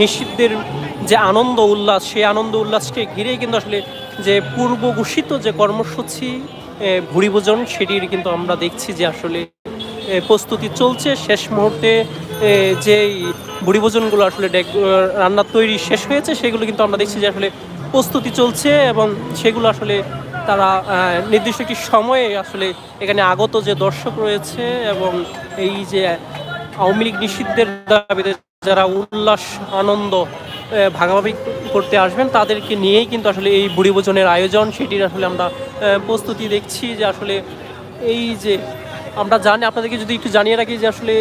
নিষিদ্ধের যে আনন্দ উল্লাস, সেই আনন্দ উল্লাসকে ঘিরেই কিন্তু আসলে যে পূর্ব ঘোষিত যে কর্মসূচি ভুরিভোজন, সেটির কিন্তু আমরা দেখছি যে আসলে প্রস্তুতি চলছে। শেষ মুহূর্তে যেই ভুরিভোজনগুলো আসলে রান্নার তৈরি শেষ হয়েছে, সেগুলো কিন্তু আমরা দেখছি যে আসলে প্রস্তুতি চলছে এবং সেগুলো আসলে তারা নির্দিষ্ট একটি সময়ে আসলে এখানে আগত যে দর্শক রয়েছে এবং এই যে আওয়ামী লীগ নিষিদ্ধের দাবিতে যারা উল্লাস, আনন্দ ভাগাভাগি করতে আসবেন, তাদেরকে নিয়েই কিন্তু আসলে এই বুড়ি ভোজনের আয়োজন। সেটির আসলে আমরা প্রস্তুতি দেখছি যে আসলে এই যে আমরা জানি, আপনাদেরকে যদি একটু জানিয়ে রাখি যে আসলে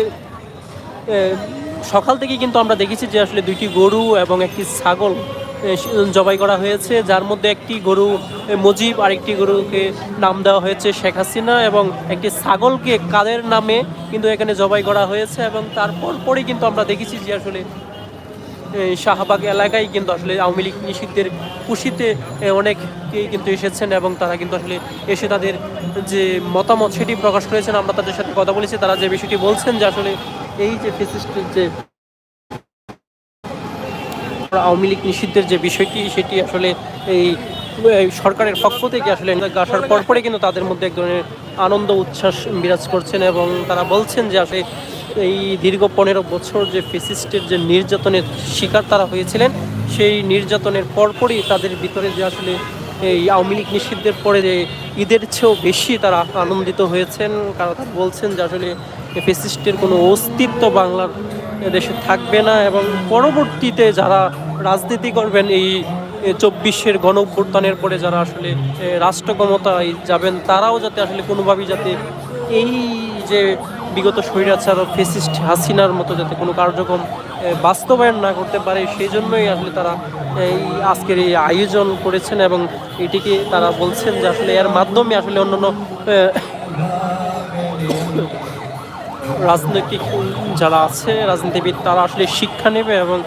সকাল থেকে কিন্তু আমরা দেখেছি যে আসলে দুইটি গরু এবং একটি ছাগল জবাই করা হয়েছে। যার মধ্যে একটি গরু মুজিব, আরেকটি গরুকে নাম দেওয়া হয়েছে শেখ হাসিনা এবং একটি ছাগলকে কাদের নামে কিন্তু এখানে জবাই করা হয়েছে এবং তারপর পরে কিন্তু আমরা দেখেছি যে আসলে শাহবাগ এলাকায় কিন্তু আসলে আওয়ামী লীগ নিষিদ্ধের খুশিতে অনেকেই কিন্তু এসেছেন এবং তারা কিন্তু আসলে এসে তাদের যে মতামত সেটি প্রকাশ করেছেন। আমরা তাদের সাথে কথা বলেছি। তারা যে বিষয়টি বলছেন যে আসলে এই যে ফেসিস্টের যে আওয়ামী লীগ নিষিদ্ধের যে বিষয়টি, সেটি আসলে এই সরকারের পক্ষ থেকে আসলে আসার পরপরে কিন্তু তাদের মধ্যে এক ধরনের আনন্দ, উচ্ছ্বাস বিরাজ করছেন এবং তারা বলছেন যে আসলে এই দীর্ঘ পনেরো বছর যে ফেসিস্টের যে নির্যাতনের শিকার তারা হয়েছিলেন, সেই নির্যাতনের পরপরই তাদের ভিতরে যে আসলে এই আওয়ামী লীগ নিষিদ্ধের পরে যে ঈদের চেয়েও বেশি তারা আনন্দিত হয়েছেন, কারণ তারা বলছেন যে আসলে ফেসিস্টের কোনো অস্তিত্ব বাংলার দেশে থাকবে না এবং পরবর্তীতে যারা রাজনীতি করবেন এই চব্বিশের গণ অভ্যুত্থানের পরে যারা আসলে রাষ্ট্র ক্ষমতায় যাবেন, তারাও যাতে আসলে কোনোভাবেই যাতে এই যে বিগত স্বৈরাচার ফেসিস্ট হাসিনার মতো যাতে কোনো কার্যক্রম বাস্তবায়ন না করতে পারে সেই জন্যই আসলে তারা এই আজকের এই আয়োজন করেছেন এবং এটিকে তারা বলছেন যে আসলে এর মাধ্যমে আসলে অন্যান্য রাজনৈতিক যারা আছে, রাজনীতিবিদ, তারা আসলে শিক্ষা নেবে এবং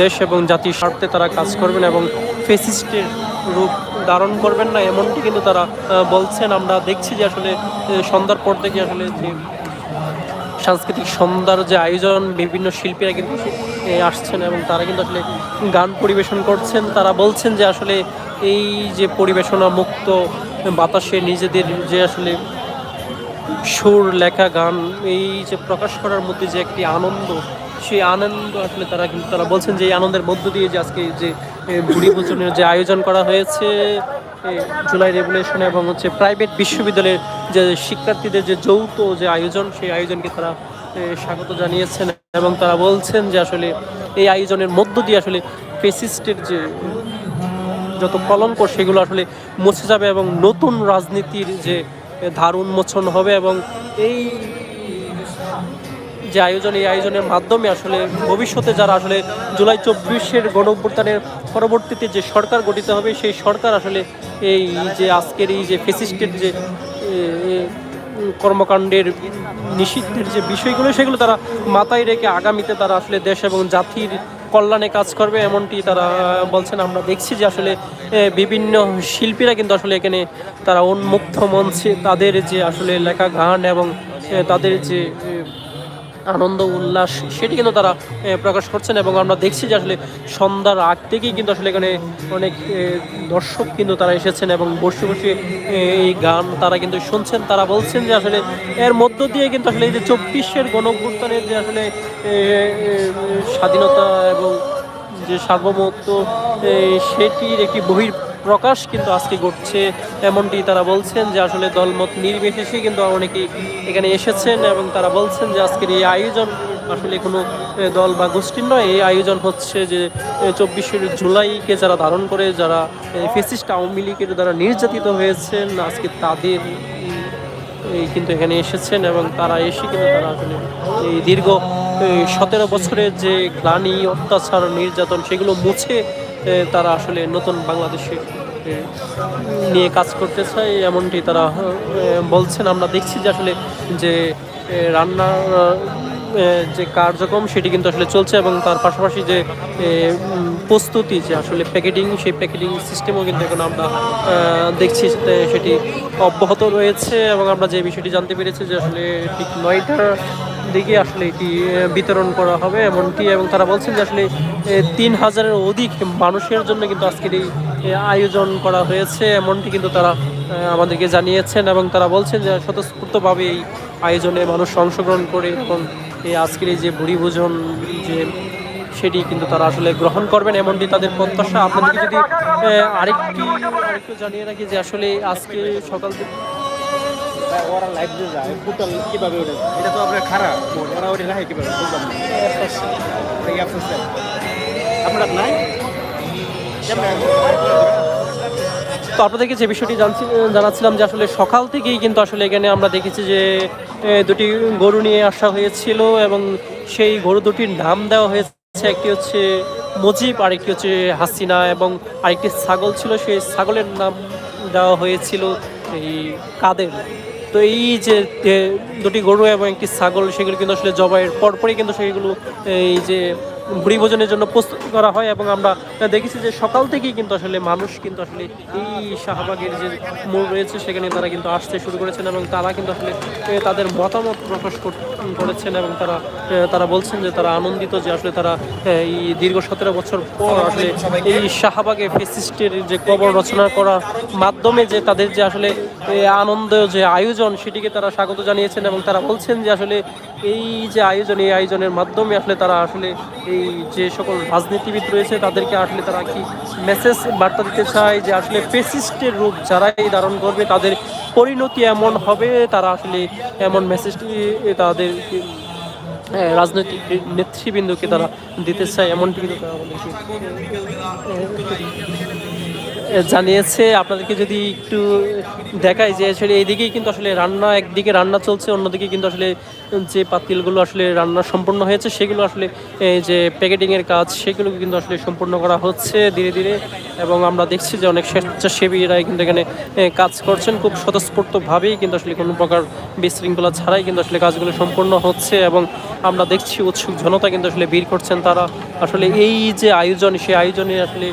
দেশ এবং জাতির স্বার্থে তারা কাজ করবেন এবং ফেসিস্টের রূপ ধারণ করবেন না, এমনটি কিন্তু তারা বলছেন। আমরা দেখছি যে আসলে সন্ধ্যার পর থেকে আসলে যে সাংস্কৃতিক সন্ধ্যার যে আয়োজন, বিভিন্ন শিল্পীরা কিন্তু আসছেন এবং তারা কিন্তু আসলে গান পরিবেশন করছেন। তারা বলছেন যে আসলে এই যে পরিবেশনা মুক্ত বাতাসে নিজেদের যে আসলে সুর, লেখা, গান, এই যে প্রকাশ করার মধ্যে যে একটি আনন্দ, সেই আনন্দ আসলে তারা কিন্তু, তারা বলছেন যে এই আনন্দের মধ্য দিয়ে যে আজকে যে বুড়ি ভোজনের যে আয়োজন করা হয়েছে জুলাই রেভুলেশন এবং হচ্ছে প্রাইভেট বিশ্ববিদ্যালয়ের যে শিক্ষার্থীদের যে যৌথ যে আয়োজন, সেই আয়োজনকে তারা স্বাগত জানিয়েছেন এবং তারা বলছেন যে আসলে এই আয়োজনের মধ্য দিয়ে আসলে ফেসিস্টের যে যত কলঙ্ক, সেগুলো আসলে মুছে যাবে এবং নতুন রাজনীতির যে ধার উন্মোচন হবে এবং এই যে আয়োজন, এই আয়োজনের মাধ্যমে আসলে ভবিষ্যতে যারা আসলে জুলাই চব্বিশের গণ অভ্যুত্থানের পরবর্তীতে যে সরকার গঠিত হবে, সেই সরকার আসলে এই যে আজকের এই যে ফেসিস্টের যে কর্মকাণ্ডের নিষিদ্ধের যে বিষয়গুলো, সেগুলো তারা মাথায় রেখে আগামীতে তারা আসলে দেশ এবং জাতির কল্যাণে কাজ করবে এমনটি তারা বলছেন। আমরা দেখছি যে আসলে বিভিন্ন শিল্পীরা কিন্তু আসলে এখানে তারা উন্মুক্ত মঞ্চে, তাদের যে আসলে লেখা গান এবং তাদের যে আনন্দ, উল্লাস, সেটি কিন্তু তারা প্রকাশ করছেন এবং আমরা দেখছি যে আসলে সন্ধ্যার আগ থেকেই কিন্তু আসলে এখানে অনেক দর্শক কিন্তু তারা এসেছেন এবং বসে বসে এই গান তারা কিন্তু শুনছেন। তারা বলছেন যে আসলে এর মধ্য দিয়ে কিন্তু আসলে এই যে চব্বিশের গণ যে আসলে স্বাধীনতা এবং যে সার্বভৌমত্ব সেটির একটি বহির প্রকাশ, কিন্তু আজকে ঘটছে এমনটি। তারা বলছেন যে আসলে দলমত নির্বিশেষে কিন্তু অনেকেই এখানে এসেছেন এবং তারা বলছেন যে আজকের এই আয়োজন আসলে কোনো দল বা গোষ্ঠীর নয়। এই আয়োজন হচ্ছে যে চব্বিশে জুলাইকে যারা ধারণ করে, যারা ফেসিস্ট আওয়ামী লীগের দ্বারা নির্যাতিত হয়েছেন, আজকে তাদের এই কিন্তু এখানে এসেছেন এবং তারা এসে কিন্তু তারা আসলে এই দীর্ঘ সতেরো বছরের যে গ্লানি, অত্যাচার, নির্যাতন, সেগুলো মুছে তারা আসলে নতুন বাংলাদেশে নিয়ে কাজ করতে চায় এমনটি তারা বলছেন। আমরা দেখছি যে আসলে যে এ, রান্নার যে কার্যক্রম সেটি কিন্তু আসলে চলছে এবং তার পাশাপাশি যে প্রস্তুতি যে আসলে প্যাকেটিং সেই প্যাকেটিং সিস্টেমও কিন্তু এখন আমরা দেখছি সেটি অব্যাহত রয়েছে এবং আমরা যে বিষয়টি জানতে পেরেছি যে আসলে ঠিক নয়টার দিকে আসলে এটি বিতরণ করা হবে এমনটি, এবং তারা বলছেন যে আসলে তিন হাজারের অধিক মানুষের জন্য কিন্তু আজকের এই আয়োজন করা হয়েছে এমনটি কিন্তু তারা আমাদেরকে জানিয়েছেন, এবং তারা বলছেন যে স্বতঃস্ফূর্তভাবে এই আয়োজনে মানুষ অংশগ্রহণ করে, এবং এই আজকের এই যে ভুড়ি ভোজন যে সেটি কিন্তু তারা আসলে গ্রহণ করবেন এমনটি তাদের প্রত্যাশা। আপনাদেরকে যদি আরেকটি, আরেকটু জানিয়ে রাখি যে আসলে আজকে সকাল থেকে ওরা দিয়ে যায় এটা তো আপনার খারাপ। ওরা রাখে আপনার নাই? তো আপনাদেরকে যে বিষয়টি জানছি, জানাচ্ছিলাম যে আসলে সকাল থেকেই কিন্তু আসলে এখানে আমরা দেখেছি যে দুটি গরু নিয়ে আসা হয়েছিল এবং সেই গরু দুটির নাম দেওয়া হয়েছে। একটি হচ্ছে মজিব, আরেকটি হচ্ছে হাসিনা এবং আরেকটি ছাগল ছিল। সেই ছাগলের নাম দেওয়া হয়েছিল এই কাদের? তো এই যে দুটি গরু এবং একটি ছাগল, সেগুলো কিন্তু আসলে জবাইয়ের পরপরই কিন্তু সেগুলো, এই যে ভুড়ি ভোজনের জন্য প্রস্তুত করা হয় এবং আমরা দেখেছি যে সকাল থেকেই কিন্তু আসলে মানুষ কিন্তু আসলে এই শাহবাগের যে মোড় রয়েছে সেখানে তারা কিন্তু আসতে শুরু করেছেন এবং তারা কিন্তু আসলে তাদের মতামত প্রকাশ কর- করেছেন এবং তারা তারা বলছেন যে তারা আনন্দিত যে আসলে তারা এই দীর্ঘ সতেরো বছর পর আসলে এই শাহবাগে ফেসিস্টের যে কবর রচনা করার মাধ্যমে যে তাদের যে আসলে আনন্দ যে আয়োজন সেটিকে তারা স্বাগত জানিয়েছেন এবং তারা বলছেন যে আসলে এই যে আয়োজন, এই আয়োজনের মাধ্যমে আসলে তারা আসলে এই যে সকল রাজনীতিবিদ রয়েছে, তাদেরকে আসলে তারা কি মেসেজ বার্তা দিতে চায় যে আসলে ফেসিস্টের রূপ যারাই ধারণ করবে, তাদের পরিণতি এমন হবে, তারা আসলে এমন মেসেজটি তাদের রাজনৈতিক নেতৃবৃন্দকে তারা দিতে চায়, এমনটি কিন্তু তারা জানিয়েছে। আপনাদেরকে যদি একটু দেখাই যে, আসলে এইদিকেই কিন্তু আসলে রান্না, একদিকে রান্না চলছে, অন্যদিকে কিন্তু আসলে যে পাতিলগুলো আসলে রান্না সম্পূর্ণ হয়েছে, সেগুলো আসলে এই যে প্যাকেটিংয়ের কাজ সেগুলো কিন্তু আসলে সম্পূর্ণ করা হচ্ছে ধীরে ধীরে। এবং আমরা দেখছি যে অনেক স্বেচ্ছাসেবীরাই কিন্তু এখানে কাজ করছেন। খুব স্বতঃস্ফূর্তভাবেই কিন্তু আসলে কোনো প্রকার বিশৃঙ্খলা ছাড়াই কিন্তু আসলে কাজগুলো সম্পূর্ণ হচ্ছে। এবং আমরা দেখছি উৎসুক জনতা কিন্তু আসলে ভিড় করছেন তারা। আসলে এই যে আয়োজন, সেই আয়োজনে আসলে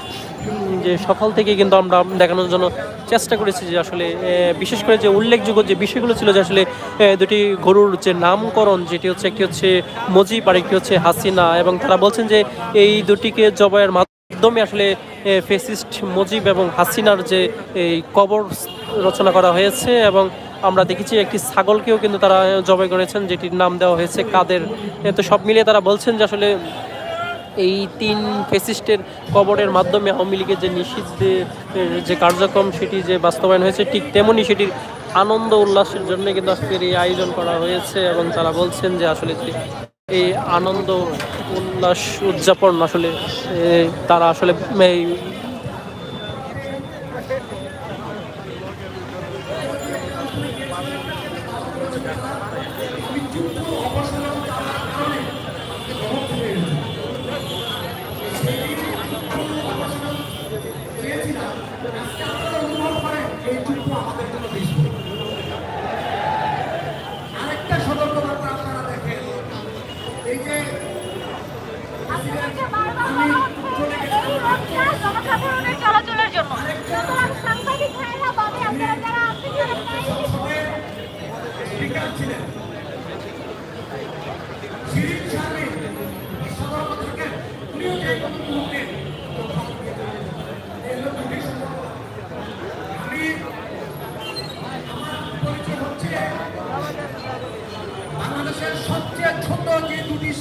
যে সকাল থেকে কিন্তু আমরা দেখানোর জন্য চেষ্টা করেছি যে আসলে বিশেষ করে যে উল্লেখযোগ্য যে বিষয়গুলো ছিল যে আসলে দুটি গরুর যে নামকরণ, যেটি হচ্ছে একটি হচ্ছে মজিব আর একটি হচ্ছে হাসিনা এবং তারা বলছেন যে এই দুটিকে জবাইয়ের মাধ্যমে আসলে ফেসিস্ট মজিব এবং হাসিনার যে এই কবর রচনা করা হয়েছে এবং আমরা দেখেছি একটি ছাগলকেও কিন্তু তারা জবাই করেছেন যেটির নাম দেওয়া হয়েছে কাদের। তো সব মিলিয়ে তারা বলছেন যে আসলে এই তিন ফেসিস্টের কবরের মাধ্যমে আওয়ামী লীগের যে নিষিদ্ধের যে কার্যক্রম, সেটি যে বাস্তবায়ন হয়েছে, ঠিক তেমনই সেটির আনন্দ উল্লাসের জন্য কিন্তু আজকের এই আয়োজন করা হয়েছে এবং তারা বলছেন যে আসলে এই আনন্দ, উল্লাস, উদযাপন আসলে তারা আসলে এই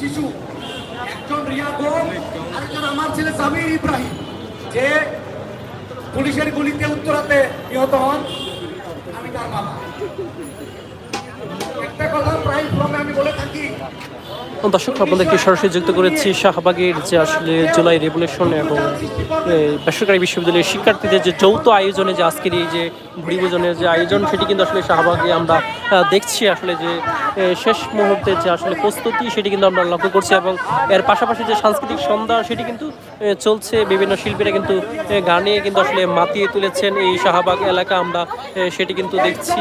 শিশু, একজন রিয়া গোল আমার ছেলে সামির ইব্রাহিম, যে পুলিশের গুলিতে উত্তরাতে নিহত হন, আমি তার বাবা। একটা কথা প্রায় ফ্রমে আমি বলে থাকি দর্শক, আপনাদেরকে সরাসরি যুক্ত করেছি শাহবাগের যে আসলে জুলাই রেভুলেশন এবং বেসরকারি বিশ্ববিদ্যালয়ের শিক্ষার্থীদের যে যৌথ আয়োজনে যে আজকের এই যে ভুড়িভোজনের যে আয়োজন, সেটি কিন্তু আসলে শাহবাগে আমরা দেখছি আসলে যে শেষ মুহূর্তে যে আসলে প্রস্তুতি, সেটি কিন্তু আমরা লক্ষ্য করছি এবং এর পাশাপাশি যে সাংস্কৃতিক সন্ধ্যা, সেটি কিন্তু চলছে। বিভিন্ন শিল্পীরা কিন্তু গানে কিন্তু আসলে মাতিয়ে তুলেছেন এই শাহবাগ এলাকা। আমরা সেটি কিন্তু দেখছি।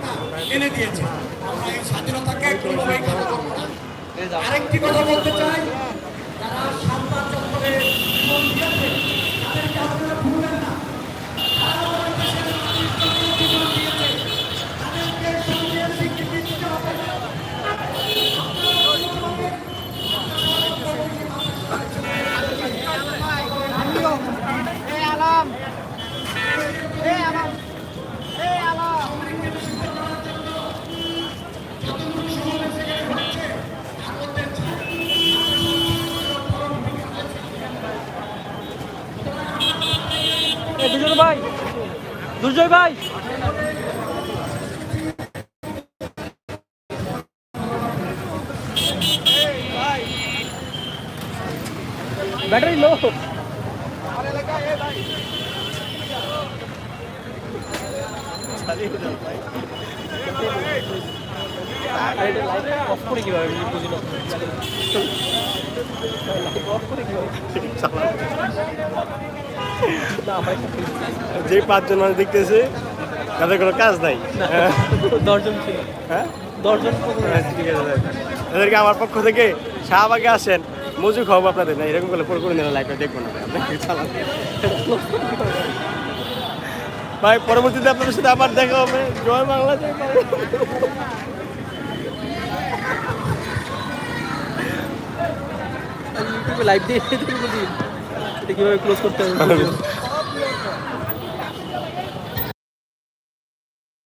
এনে দিয়েছে। আমরা এই স্বাধীনতাকে কোনোভাবেই খারাপ করব না। আরেকটি কথা বলতে চাই তারা সাম্রাজ্য জীবন ভাই। দুর্জয় ভাই। Battery low. অফ কীভাবে বুঝি অফ করে কীভাবে যে পাঁচজন মানুষ দেখতেছে তাদের কোনো কাজ নাই। হ্যাঁ। দশজন ছিল। হ্যাঁ? দশজন হ্যাঁ, ঠিক আছে তাদেরকে আমার পক্ষ থেকে শাহবাগে আসেন। মজু খাওয়াবো আপনাদের। না এরকম করলে পরে করে নিলে লাইফে দেখব না ভাই, পরবর্তীতে আপনাদের সাথে আবার দেখা হবে। জয় বাংলা জয় বাংলা। লাইভ দিয়ে এটা কীভাবে ক্লোজ করতে হবে?